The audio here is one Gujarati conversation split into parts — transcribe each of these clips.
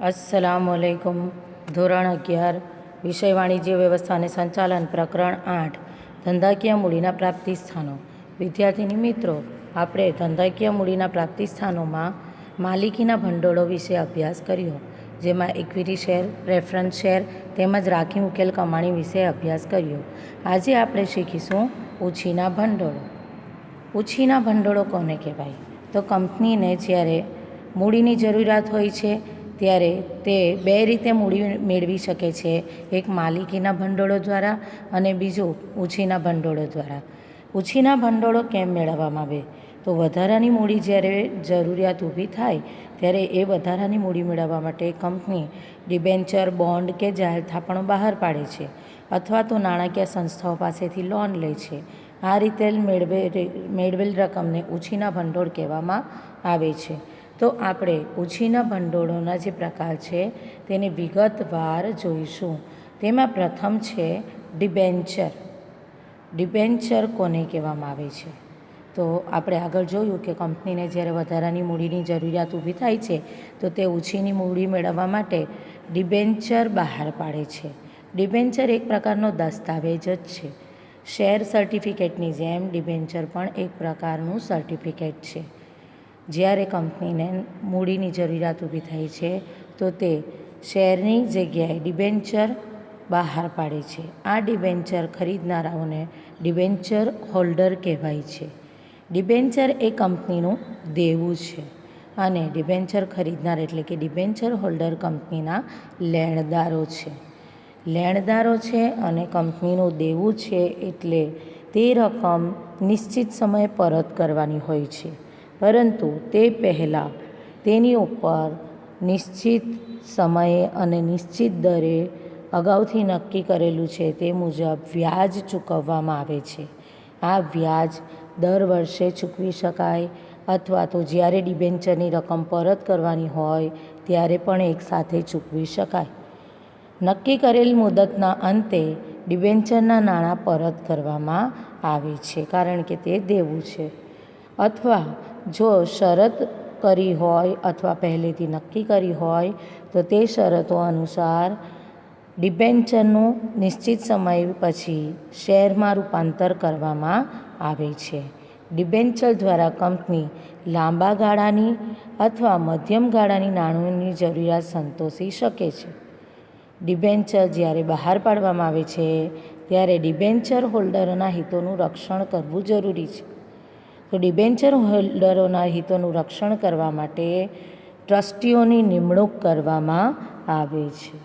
અસ્સલામ વાલેકુમ ધોરણ અગિયાર વિષય વાણિજ્ય વ્યવસ્થા અને સંચાલન પ્રકરણ આઠ, ધંધાકીય મૂડીના પ્રાપ્તિ સ્થાનો વિદ્યાર્થીની મિત્રો, આપણે ધંધાકીય મૂડીના પ્રાપ્તિ સ્થાનોમાં માલિકીના ભંડોળો વિશે અભ્યાસ કર્યો, જેમાં ઇક્વિટી શેર રેફરન્સ શેર તેમજ રાખી મૂકેલ કમાણી વિશે અભ્યાસ કર્યો. આજે આપણે શીખીશું ઉછીના ભંડોળો. ઉછીના ભંડોળો કોને કહેવાય? તો કંપનીને જ્યારે મૂડીની જરૂરિયાત હોય છે ત્યારે તે બે રીતે મૂડી મેળવી શકે છે. એક માલિકીના ભંડોળો દ્વારા અને બીજું ઉછીના ભંડોળો દ્વારા. ઉછીના ભંડોળો કેમ મેળવવામાં આવે? તો વધારાની મૂડી જ્યારે જરૂરિયાત ઊભી થાય, ત્યારે એ વધારાની મૂડી મેળવવા માટે કંપની ડિબેન્ચર, બોન્ડ કે જાહેર થાપણો બહાર પાડે છે અથવા તો નાણાકીય સંસ્થાઓ પાસેથી લોન લે છે. આ રીતે મેળવે મેળવેલ રકમને ઉછીના ભંડોળ કહેવામાં આવે છે. તો આપણે ઉછીના ભંડોળોના જે પ્રકાર છે તેને વિગતવાર જોઈશું. તેમાં પ્રથમ છે ડિબેન્ચર. ડિબેન્ચર કોને કહેવામાં આવે છે? તો આપણે આગળ જોયું કે કંપનીને જ્યારે વધારાની મૂડીની જરૂરિયાત ઊભી થાય છે, તો તે ઉછીની મૂડી મેળવવા માટે ડિબેન્ચર બહાર પાડે છે. ડિબેન્ચર એક પ્રકારનો દસ્તાવેજ જ છે. શેર સર્ટિફિકેટની જેમ ડિબેન્ચર પણ એક પ્રકારનું સર્ટિફિકેટ છે. જ્યારે કંપનીને મૂડીની જરૂરિયાત ઊભી થાય છે, તો તે શેરની જગ્યાએ ડિબેન્ચર બહાર પાડે છે. આ ડિબેન્ચર ખરીદનારાઓને ડિબેન્ચર હોલ્ડર કહેવાય છે. ડિબેન્ચર એ કંપનીનું દેવું છે અને ડિબેન્ચર ખરીદનાર એટલે કે ડિબેન્ચર હોલ્ડર કંપનીના લેણદારો છે. લેણદારો છે અને કંપનીનું દેવું છે એટલે તે રકમ નિશ્ચિત સમયે પરત કરવાની હોય છે. પરંતુ તે પહેલાં તેની ઉપર નિશ્ચિત સમયે અને નિશ્ચિત દરે અગાઉથી નક્કી કરેલું છે તે મુજબ વ્યાજ ચૂકવવામાં આવે છે. આ વ્યાજ દર વર્ષે ચૂકવી શકાય અથવા તો જ્યારે ડિબેન્ચરની રકમ પરત કરવાની હોય ત્યારે પણ એકસાથે ચૂકવી શકાય. નક્કી કરેલ મુદતના અંતે ડિબેન્ચરના નાણાં પરત કરવામાં આવે છે કારણ કે તે દેવું છે. અથવા જો શરત કરી હોય અથવા પહેલેથી નક્કી કરી હોય, તો તે શરતો અનુસાર ડિબેન્ચરનું નિશ્ચિત સમય પછી શેરમાં રૂપાંતર કરવામાં આવે છે. ડિબેન્ચર દ્વારા કંપની લાંબા ગાળાની અથવા મધ્યમ ગાળાની નાણાંની જરૂરિયાત સંતોષી શકે છે. ડિબેન્ચર જ્યારે બહાર પાડવામાં આવે છે, ત્યારે ડિબેન્ચર હોલ્ડરના હિતોનું રક્ષણ કરવું જરૂરી છે. તો ડિબેન્ચર હોલ્ડરોના હિતોનું રક્ષણ કરવા માટે ટ્રસ્ટીઓની નિમણૂક કરવામાં આવે છે.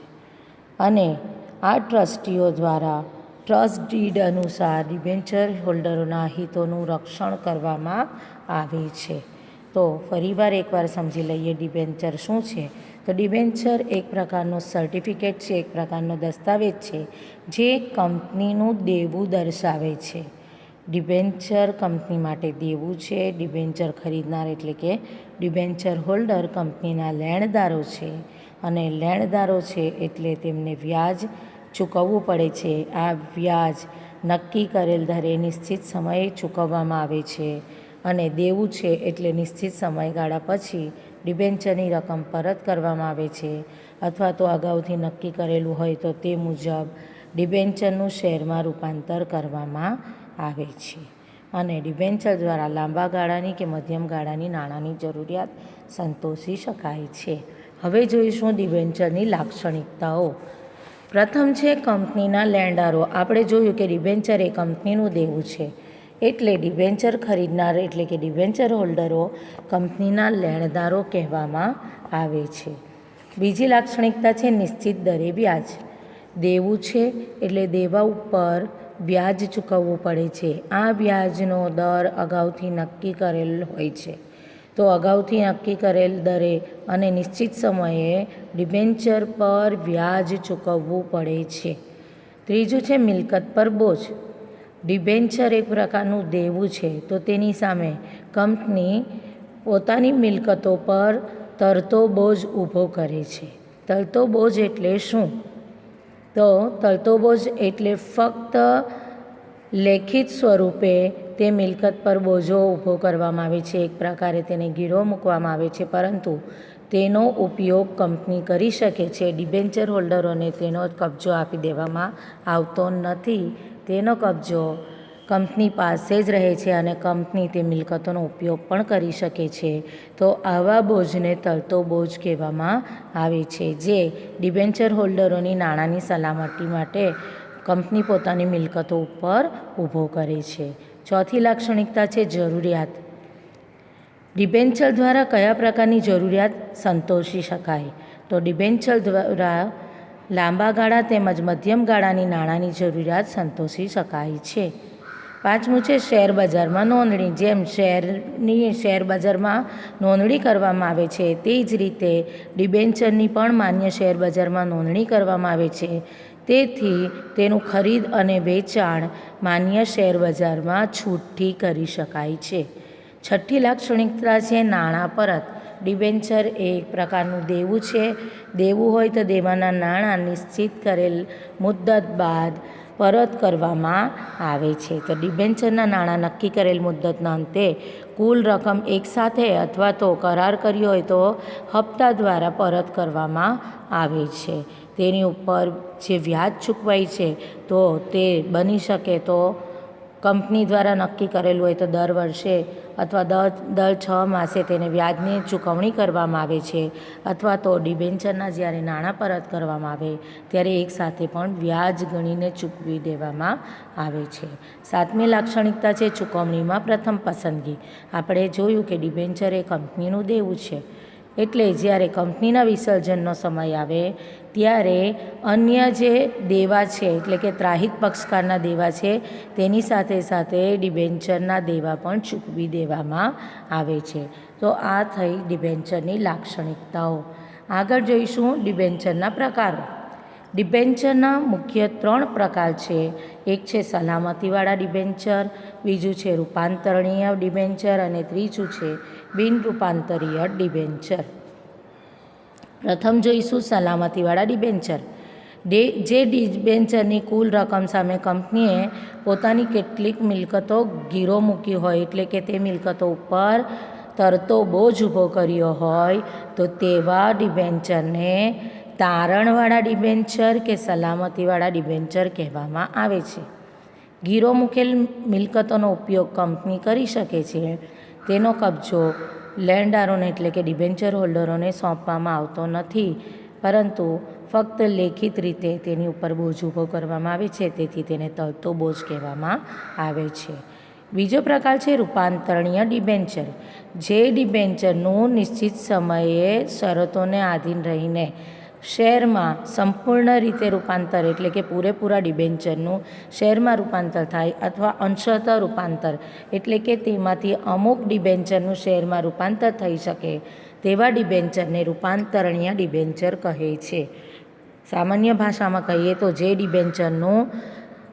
અને આ ટ્રસ્ટીઓ દ્વારા ટ્રસ્ટ ડીડ અનુસાર ડિબેન્ચર હોલ્ડરોના હિતોનું રક્ષણ કરવામાં આવે છે. તો ફરીવાર એકવાર સમજી લઈએ ડિબેન્ચર શું છે. તો ડિબેન્ચર એક પ્રકારનો સર્ટિફિકેટ છે, એક પ્રકારનો દસ્તાવેજ છે, જે કંપનીનું દેવું દર્શાવે છે. ડિબેન્ચર કંપની માટે દેવું છે. ડિબેન્ચર ખરીદનાર એટલે કે ડિબેન્ચર હોલ્ડર કંપનીના લેણદારો છે. અને લેણદારો છે એટલે તેમને વ્યાજ ચૂકવવું પડે છે. આ વ્યાજ નક્કી કરેલ દરે નિશ્ચિત સમયે ચૂકવવામાં આવે છે. અને દેવું છે એટલે નિશ્ચિત સમયગાળા પછી ડિબેન્ચરની રકમ પરત કરવામાં આવે છે. અથવા તો અગાઉથી નક્કી કરેલું હોય તો તે મુજબ ડિબેન્ચરનું શેરમાં રૂપાંતર કરવામાં આવે છે. અને ડિબેન્ચર દ્વારા લાંબા ગાળાની કે મધ્યમ ગાળાની નાણાંની જરૂરિયાત સંતોષી શકાય છે. હવે જોઈશું ડિબેન્ચરની લાક્ષણિકતાઓ. પ્રથમ છે કંપનીના લેણદારો આપણે જોયું કે ડિબેન્ચર એ કંપનીનું દેવું છે. એટલે ડિબેન્ચર ખરીદનાર એટલે કે ડિબેન્ચર હોલ્ડરો કંપનીના લેણદારો કહેવામાં આવે છે. બીજી લાક્ષણિકતા છે નિશ્ચિત દરે વ્યાજ. દેવું છે એટલે દેવા ઉપર વ્યાજ ચૂકવવું પડે છે. આ વ્યાજનો દર અગાઉથી નક્કી કરેલ હોય છે. તો અગાઉથી નક્કી કરેલ દરે અને નિશ્ચિત સમયે ડિબેન્ચર પર વ્યાજ ચૂકવવું પડે છે. ત્રીજું છે મિલકત પર બોજ. ડિબેન્ચર એક પ્રકારનું દેવું છે. તો તેની સામે કંપની પોતાની મિલકતો પર તરતો બોજ ઊભો કરે છે. તરતો બોજ એટલે શું? તો તલતો એટલે ફક્ત લેખિત સ્વરૂપે તે મિલકત પર બોજો ઊભો કરવામાં આવે છે, એક પ્રકારે તેને ગીરો મૂકવામાં આવે છે, પરંતુ તેનો ઉપયોગ કંપની કરી શકે છે, ડિબેન્ચર હોલ્ડરોને તેનો કબજો આપી દેવામાં આવતો નથી. તેનો કબજો કંપની પાસે જ રહે છે અને કંપની તે મિલકતોનો ઉપયોગ પણ કરી શકે છે. તો આવા બોજને તરતો બોજ કહેવામાં આવે છે, જે ડિબેન્ચર હોલ્ડરોની નાણાંની સલામતી માટે કંપની પોતાની મિલકતો ઉપર ઊભો કરે છે. ચોથી લાક્ષણિકતા છે જરૂરિયાત. ડિબેન્ચર દ્વારા કયા પ્રકારની જરૂરિયાત સંતોષી શકાય? તો ડિબેન્ચર દ્વારા લાંબા ગાળા તેમજ મધ્યમ ગાળાની નાણાંની જરૂરિયાત સંતોષી શકાય છે. પાંચમું છે શેર બજારમાં નોંધણી. જેમ શેરની શેર બજારમાં નોંધણી કરવામાં આવે છે, તે જ રીતે ડિબેન્ચરની પણ માન્ય શેર બજારમાં નોંધણી કરવામાં આવે છે. તેથી તેનું ખરીદ અને વેચાણ માન્ય શેર બજારમાં છૂટથી કરી શકાય છે. છઠ્ઠી લાક્ષણિકતા છે નાણાં પરત. ડિબેન્ચર એક પ્રકારનું દેવું છે. દેવું હોય તો દેવાના નાણાં નિશ્ચિત કરેલ મુદ્દત બાદ પરત કરવામાં આવે છે. તો ડિબેન્ચરના નાણાં નક્કી કરેલ મુદ્દતના અંતે કુલ રકમ એકસાથે અથવા તો કરાર કર્યો હોય તો હપ્તા દ્વારા પરત કરવામાં આવે છે. તેની ઉપર જે વ્યાજ ચૂકવાય છે તો તે બની શકે તો કંપની દ્વારા નક્કી કરેલું હોય તો દર વર્ષે અથવા દર દર છ માસે તેને વ્યાજની ચૂકવણી કરવામાં આવે છે અથવા તો ડિબેન્ચરના જ્યારે નાણાં પરત કરવામાં આવે, ત્યારે એકસાથે પણ વ્યાજ ગણીને ચૂકવી દેવામાં આવે છે. સાતમી લાક્ષણિકતા છે ચૂકવણીમાં પ્રથમ પસંદગી. આપણે જોયું કે ડિબેન્ચર એ કંપનીનું દેવું છે. એટલે જ્યારે કંપનીના વિસર્જનનો સમય આવે, ત્યારે અન્ય જે દેવા છે, એટલે કે ત્રાહિત પક્ષકારના દેવા છે, તેની સાથે સાથે ડિબેન્ચરના દેવા પણ ચૂકવી દેવામાં આવે છે. તો આ થઈ ડિબેન્ચરની લાક્ષણિકતાઓ. આગળ જોઈશું ડિબેન્ચરના પ્રકારો. ડિબેન્ચરના મુખ્ય ત્રણ પ્રકાર છે. એક છે સલામતીવાળા ડિબેન્ચર, બીજું છે રૂપાંતરણીય ડિબેન્ચર અને ત્રીજું છે બિન રૂપાંતરીય ડિબેન્ચર. પ્રથમ જોઈશું સલામતીવાળા ડિબેન્ચર. ડે, જે ડિબેન્ચરની કુલ રકમ સામે કંપનીએ પોતાની કેટલીક મિલકતો ગીરો મૂકી હોય એટલે કે તે મિલકતો ઉપર તરતો બોજ ઊભો કર્યો હોય, તો તેવા ડિબેન્ચરને તારણવાળા ડિબેન્ચર કે સલામતીવાળા ડિબેન્ચર કહેવામાં આવે છે. ગીરો મૂકેલ મિલકતોનો ઉપયોગ કંપની કરી શકે છે. તેનો કબજો લેન્ડારોને એટલે કે ડિબેન્ચર હોલ્ડરોને સોંપવામાં આવતો નથી, પરંતુ ફક્ત લેખિત રીતે તેની ઉપર બોજ ઊભો કરવામાં આવે છે, તેથી તેને તરતો બોજ કહેવામાં આવે છે. બીજો પ્રકાર છે રૂપાંતરણીય ડિબેન્ચર, જે ડિબેન્ચરનું નિશ્ચિત સમયે શરતોને આધીન રહીને શેરમાં સંપૂર્ણ રીતે રૂપાંતર એટલે કે પૂરેપૂરા ડિબેન્ચરનું શેરમાં રૂપાંતર થાય અથવા અંશત રૂપાંતર એટલે કે તેમાંથી અમુક ડિબેન્ચરનું શેરમાં રૂપાંતર થઈ શકે તેવા ડિબેન્ચરને રૂપાંતરણીય ડિબેન્ચર કહે છે. સામાન્ય ભાષામાં કહીએ તો જે ડિબેન્ચરનું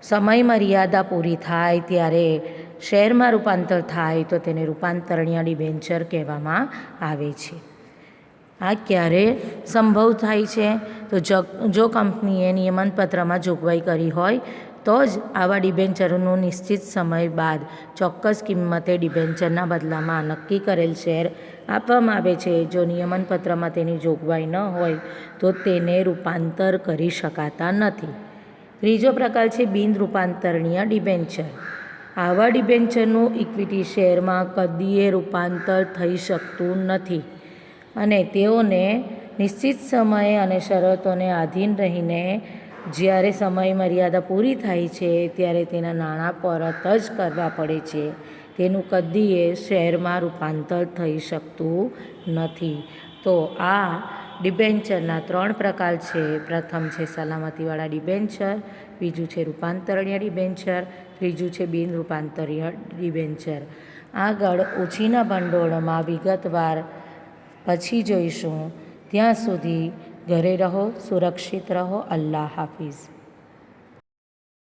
સમય મર્યાદા પૂરી થાય ત્યારે શેરમાં રૂપાંતર થાય તો તેને રૂપાંતરણીય ડિબેન્ચર કહેવામાં આવે છે. આ ક્યારે સંભવ થાય છે? તો જો કંપનીએ નિયમનપત્રમાં જોગવાઈ કરી હોય, તો જ આવા ડિબેન્ચરોનું નિશ્ચિત સમય બાદ ચોક્કસ કિંમતે ડિબેન્ચરના બદલામાં નક્કી કરેલ શેર આપવામાં આવે છે. જો નિયમનપત્રમાં તેની જોગવાઈ ન હોય, તો તેને રૂપાંતર કરી શકાતા નથી. ત્રીજો પ્રકાર છે બિન રૂપાંતરણીય ડિબેન્ચર. આવા ડિબેન્ચરનું ઇક્વિટી શેરમાં કદીએ રૂપાંતર થઈ શકતું નથી. અને તેઓને નિશ્ચિત સમયે અને શરતોને આધીન રહીને જ્યારે સમય મર્યાદા પૂરી થાય છે, ત્યારે તેના નાણાં પરત જ કરવા પડે છે. તેનું કદીએ શેરમાં રૂપાંતર થઈ શકતું નથી. તો આ ડિબેન્ચરના ત્રણ પ્રકાર છે. પ્રથમ છે સલામતીવાળા ડિબેન્ચર, બીજું છે રૂપાંતરણીય ડિબેન્ચર, ત્રીજું છે બિન રૂપાંતરીય ડિબેન્ચર. આગળ ઓછીના ભંડોળમાં વિગતવાર પછી જોઈશું. ત્યાં સુધી ઘરે રહો સુરક્ષિત રહો. અલ્લાહ હાફિઝ.